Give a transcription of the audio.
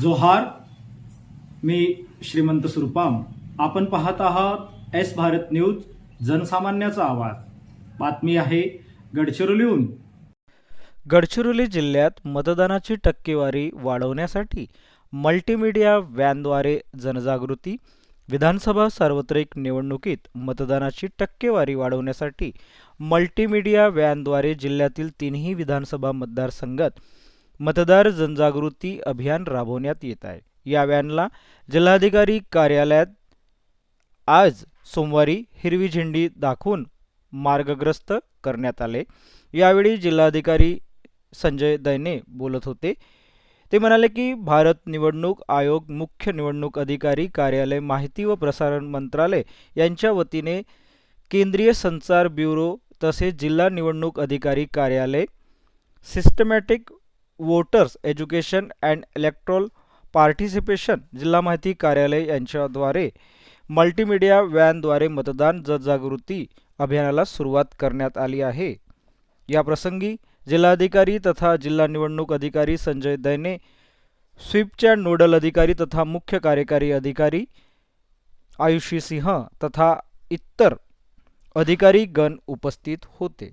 जोहार मी श्रीमंत सुरपाम. आपण पाहत आहात एस भारत न्यूज जनसामान्याचा आवाज. बातमी आहे गडचिरोलीहून. गडचिरोली जिल्ह्यात मतदानाची टक्केवारी वाढवण्यासाठी मल्टीमीडिया व्हॅनद्वारे जनजागृती विधानसभा सार्वत्रिक निवडणुकीत मतदानाची टक्केवारी वाढवण्यासाठी मल्टीमीडिया व्हॅनद्वारे जिल्ह्यातील तीनही विधानसभा मतदारसंघात मतदार जनजागृती अभियान राबवण्यात येत आहे. या व्हॅनला जिल्हाधिकारी कार्यालयात आज सोमवारी हिरवी झेंडी दाखवून मार्गग्रस्त करण्यात आले. यावेळी जिल्हाधिकारी संजय दैने बोलत होते. ते म्हणाले की भारत निवडणूक आयोग मुख्य निवडणूक अधिकारी कार्यालय माहिती व प्रसारण मंत्रालय यांच्या वतीने केंद्रीय संचार ब्युरो तसेच जिल्हा निवडणूक अधिकारी कार्यालय systematic voters education and electoral participation जिल्हा माहिती कार्यालय यांच्याद्वारे मल्टीमीडिया व्हॅनद्वारे मतदान जनजागृती अभियानाला सुरुवात करण्यात आली आहे. याप्रसंगी जिल्हाधिकारी तथा जिल्हा निवडणूक अधिकारी संजय दैने स्वीपच्या नोडल अधिकारी तथा मुख्य कार्यकारी अधिकारी आयुषी सिंह तथा इतर अधिकारी गण उपस्थित होते.